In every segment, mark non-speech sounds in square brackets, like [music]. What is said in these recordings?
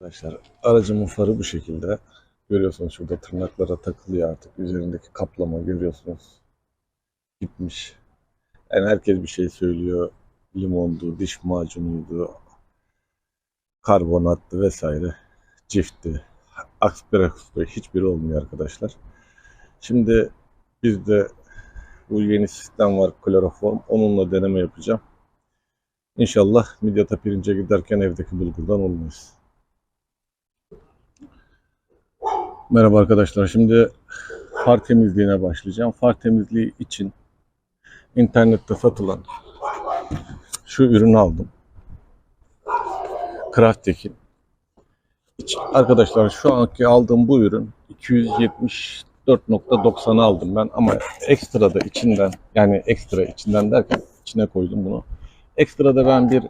Arkadaşlar aracımın farı bu şekilde. Görüyorsunuz şurada tırnaklara takılıyor artık. Üzerindeki kaplama görüyorsunuz. Gitmiş. Yani herkes bir şey söylüyor. Limondu, diş macunuydu, karbonattı vesaire. Cifti. Aspirakus'ta hiçbiri olmuyor arkadaşlar. Şimdi bizde bu yeni sistem var kloroform. Onunla deneme yapacağım. İnşallah midyata pirince giderken evdeki bulgurdan olmayız. Merhaba arkadaşlar. Şimdi far temizliğine başlayacağım. Far temizliği için internette satılan şu ürünü aldım. Craftek'in. İç- Arkadaşlar şu anki aldığım bu ürün 274.90 aldım ben ama ekstra da içinden yani ekstra içinden derken içine koydum bunu. Ekstra da ben bir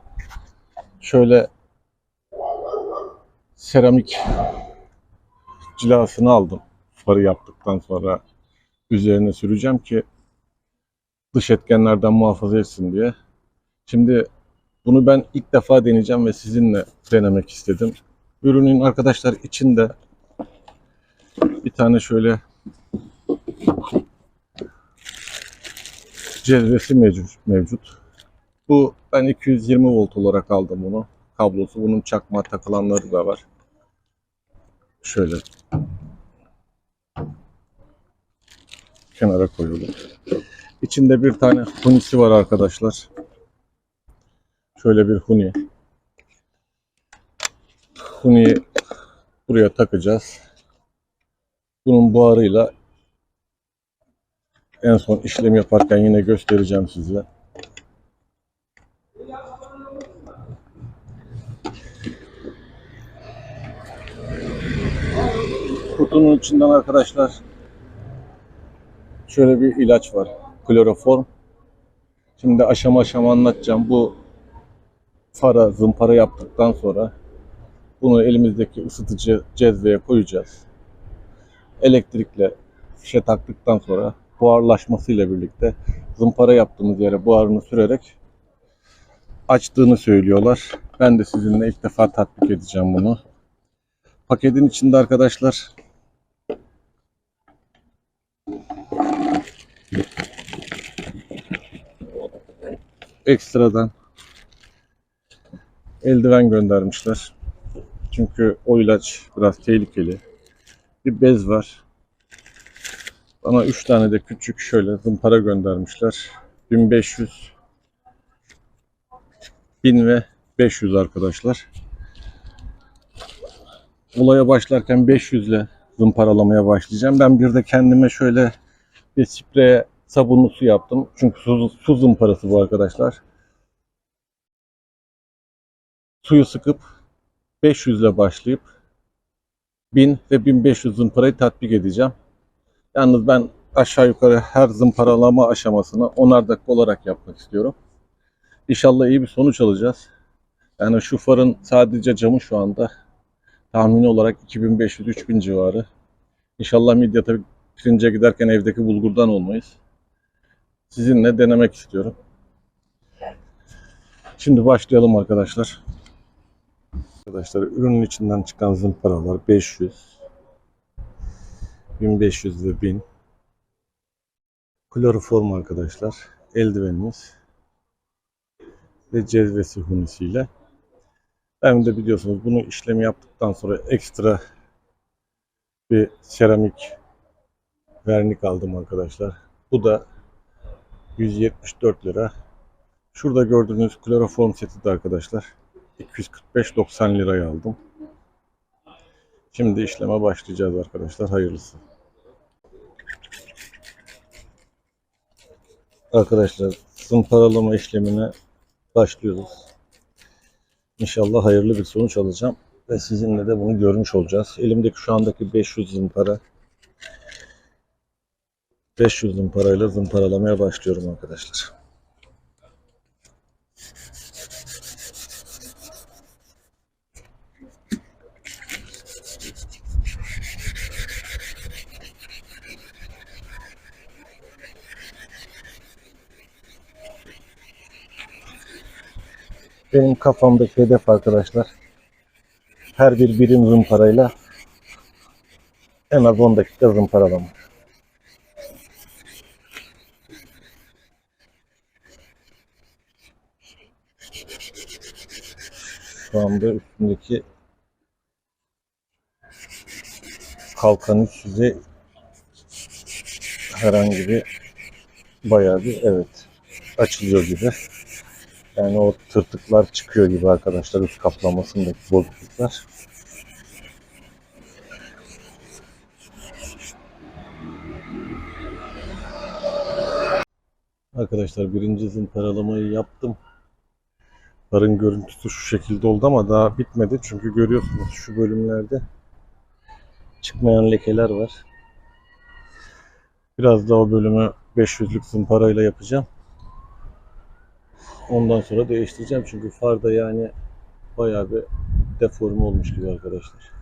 şöyle seramik cilasını aldım. Farı yaptıktan sonra üzerine süreceğim ki dış etkenlerden muhafaza etsin diye. Şimdi bunu ben ilk defa deneyeceğim ve sizinle denemek istedim. Ürünün arkadaşlar içinde bir tane şöyle cezvesi mevcut. mevcut. Bu ben 220 volt olarak aldım bunu. Kablosu bunun çakma takılanları da var. Şöyle kenara koyalım. İçinde bir tane hunisi var arkadaşlar. Şöyle bir huni. Huniyi buraya takacağız. Bunun buharıyla en son işlem yaparken yine göstereceğim size. Kutunun içinden arkadaşlar şöyle bir ilaç var. Kloroform. Şimdi aşama aşama anlatacağım. Bu fara zımpara yaptıktan sonra bunu elimizdeki ısıtıcı cezveye koyacağız. Elektrikle fişe taktıktan sonra buharlaşmasıyla birlikte zımpara yaptığımız yere buharını sürerek açtığını söylüyorlar. Ben de sizinle ilk defa tatbik edeceğim bunu. Paketin içinde arkadaşlar ekstradan eldiven göndermişler. Çünkü o ilaç biraz tehlikeli. Bir bez var. Bana 3 tane de küçük şöyle zımpara göndermişler. 1500 1000 ve 500 arkadaşlar. Olaya başlarken 500 ile zımparalamaya başlayacağım. Ben bir de kendime şöyle bir sprey sabunlu su yaptım. Çünkü su, su zımparası bu arkadaşlar. Suyu sıkıp 500 ile başlayıp 1000 ve 1500 zımparayı tatbik edeceğim. Yalnız ben aşağı yukarı her zımparalama aşamasını 10'ar dakika olarak yapmak istiyorum. İnşallah iyi bir sonuç alacağız. Yani şu farın sadece camı şu anda tahmini olarak 2500-3000 civarı. İnşallah midyata pirince giderken evdeki bulgurdan olmayız. Sizinle denemek istiyorum. Şimdi başlayalım arkadaşlar. Arkadaşlar ürünün içinden çıkan zımparalar 500, 1500 ve 1000. Kloroform arkadaşlar. Eldivenimiz ve cezvesi hunisiyle. Ben de biliyorsunuz bunu işlemi yaptıktan sonra ekstra bir seramik vernik aldım arkadaşlar. Bu da 174 lira. Şurada gördüğünüz kloroform seti de arkadaşlar 245-90 liraya aldım. Şimdi işleme başlayacağız arkadaşlar. Hayırlısı. Arkadaşlar zımparalama işlemine başlıyoruz. İnşallah hayırlı bir sonuç alacağım ve sizinle de bunu görmüş olacağız. Elimdeki şu andaki 500 zımpara 500 zımparayla zımparalamaya başlıyorum arkadaşlar. Benim kafamdaki hedef arkadaşlar her bir birim zımparayla en az 10 dakika zımparalama. Şu anda üstündeki kalkan üst yüzey herhangi bir bayağı bir evet açılıyor gibi. Yani o tırtıklar çıkıyor gibi arkadaşlar üst kaplamasındaki bozukluklar. Arkadaşlar birinci zımparalamayı yaptım. Farın görüntüsü şu şekilde oldu ama daha bitmedi. Çünkü görüyorsunuz şu bölümlerde çıkmayan lekeler var. Biraz daha o bölümü 500'lük zımparayla yapacağım. Ondan sonra değiştireceğim çünkü farda yani bayağı bir deforme olmuş gibi arkadaşlar.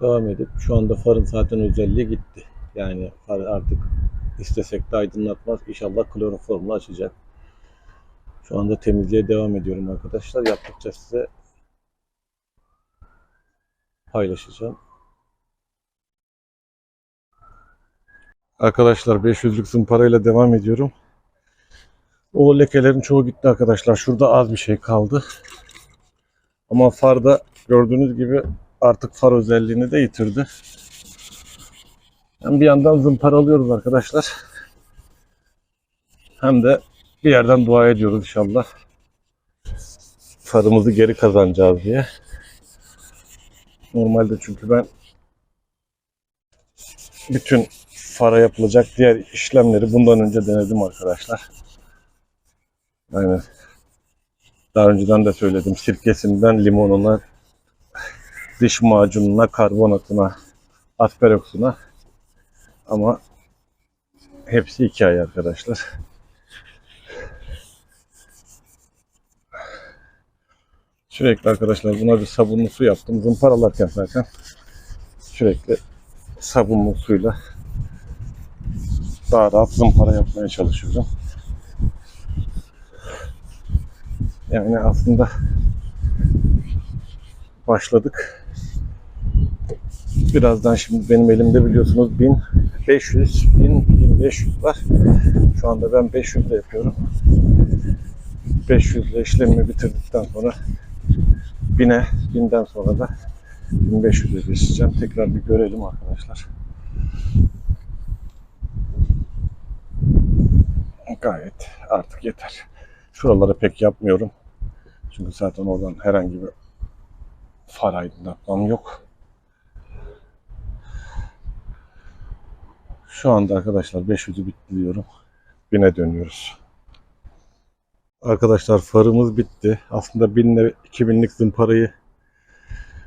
Devam edip şu anda farın zaten özelliği gitti. Yani far artık istesek de aydınlatmaz. İnşallah kloroformla açacak. Şu anda temizliğe devam ediyorum arkadaşlar. Yaptıkça size paylaşacağım. Arkadaşlar 500'lük zımparayla devam ediyorum. O lekelerin çoğu gitti arkadaşlar. Şurada az bir şey kaldı. Ama farda gördüğünüz gibi artık far özelliğini de yitirdi. Hem bir yandan zımparalıyoruz arkadaşlar. Hem de bir yerden dua ediyoruz inşallah. Farımızı geri kazanacağız diye. Normalde çünkü ben bütün fara yapılacak diğer işlemleri bundan önce denedim arkadaşlar. Yani daha önceden de söyledim. Sirkesinden limonuna, diş macununa, karbonatına, asperoksuna. Ama hepsi hikaye arkadaşlar. Sürekli arkadaşlar buna bir sabunlu su yaptım. Zımparalarken zaten sürekli sabunlu suyla daha rahat zımpara yapmaya çalışıyorum. Yani aslında başladık. Birazdan şimdi benim elimde biliyorsunuz 1500, 1000, 1500 var. Şu anda ben 500 ile yapıyorum. 500 ile işlemimi bitirdikten sonra 1000'e, 1000'den sonra da 1500'e geçeceğim. Tekrar bir görelim arkadaşlar. Gayet artık yeter. Şuraları pek yapmıyorum. Çünkü zaten oradan herhangi bir far aydınlatmam yok. Şu anda arkadaşlar 500'ü bitti diyorum. 1000'e dönüyoruz. Arkadaşlar farımız bitti. Aslında 1000 ile 2000'lik zımparayı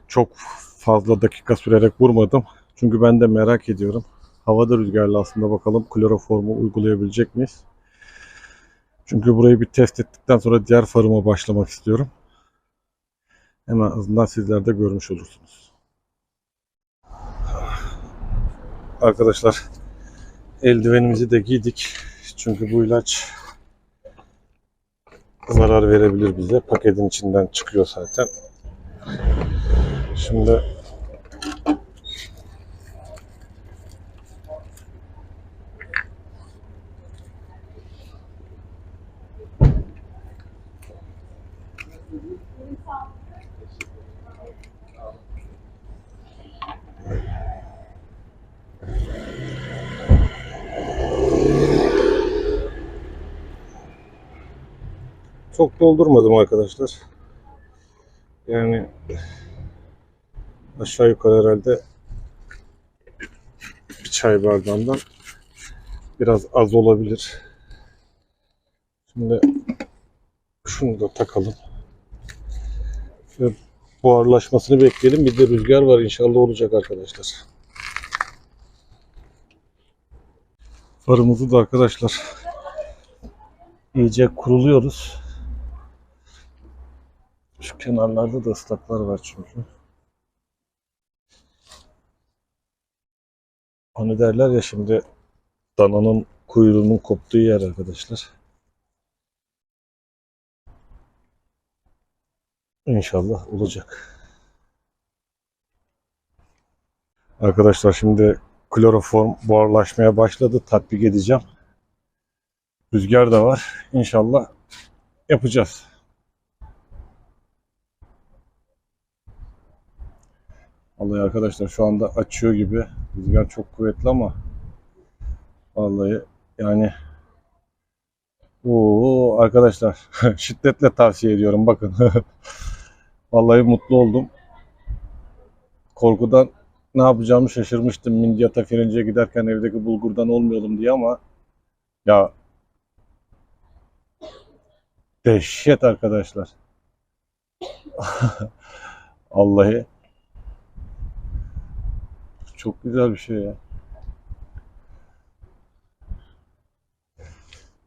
çok fazla dakika sürerek vurmadım. Çünkü ben de merak ediyorum. Havada rüzgarlı aslında bakalım kloroformu uygulayabilecek miyiz? Çünkü burayı bir test ettikten sonra diğer farıma başlamak istiyorum. Hemen azından sizler de görmüş olursunuz. Arkadaşlar eldivenimizi de giydik. Çünkü bu ilaç zarar verebilir bize. Paketin içinden çıkıyor zaten. Şimdi çok doldurmadım arkadaşlar. Yani aşağı yukarı herhalde bir çay bardağından biraz az olabilir. Şimdi şunu da takalım. Ve buharlaşmasını bekleyelim. Bir de rüzgar var inşallah olacak arkadaşlar. Farımızı da arkadaşlar iyice kuruluyoruz. Şu kenarlarda da ıslaklar var çünkü. Hani derler ya şimdi dananın kuyruğunun koptuğu yer arkadaşlar. İnşallah olacak. Arkadaşlar şimdi kloroform buharlaşmaya başladı. Tatbik edeceğim. Rüzgar da var. İnşallah yapacağız. Vallahi arkadaşlar şu anda açıyor gibi. Rüzgar çok kuvvetli ama vallahi yani Oo arkadaşlar [laughs] şiddetle tavsiye ediyorum bakın. [laughs] Vallahi mutlu oldum. Korkudan ne yapacağımı şaşırmıştım. Midyat'a Firinci'ye giderken evdeki bulgurdan olmayalım diye ama ya dehşet arkadaşlar. [laughs] Vallahi çok güzel bir şey ya.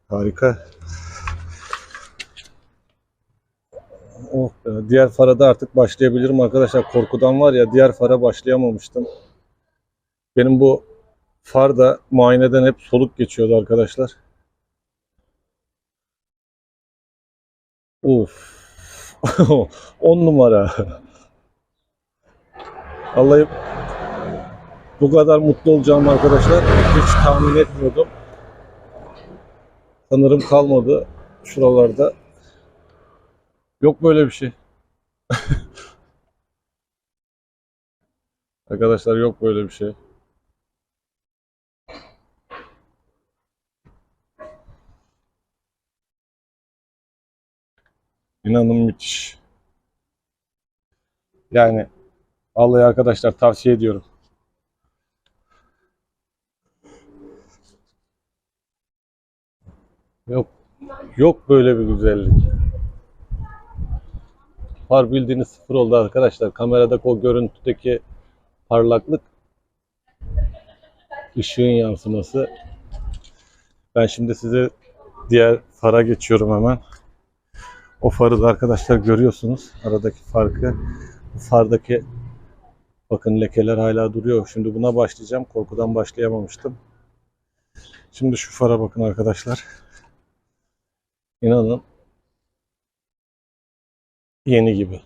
Harika. Oh be. Diğer farada artık başlayabilirim arkadaşlar. Korkudan var ya diğer fara başlayamamıştım. Benim bu far da muayeneden hep soluk geçiyordu arkadaşlar. Of. 10 [laughs] numara. Vallahi bu kadar mutlu olacağım arkadaşlar hiç tahmin etmiyordum. Sanırım kalmadı şuralarda. Yok böyle bir şey. [laughs] Arkadaşlar yok böyle bir şey. İnanın müthiş. Yani vallahi arkadaşlar tavsiye ediyorum. Yok yok böyle bir güzellik. Far bildiğiniz sıfır oldu arkadaşlar. Kameradaki o görüntüdeki parlaklık ışığın yansıması. Ben şimdi size diğer fara geçiyorum hemen. O farı da arkadaşlar görüyorsunuz. Aradaki farkı. Bu fardaki bakın lekeler hala duruyor. Şimdi buna başlayacağım. Korkudan başlayamamıştım. Şimdi şu fara bakın arkadaşlar. İnanın yeni gibi.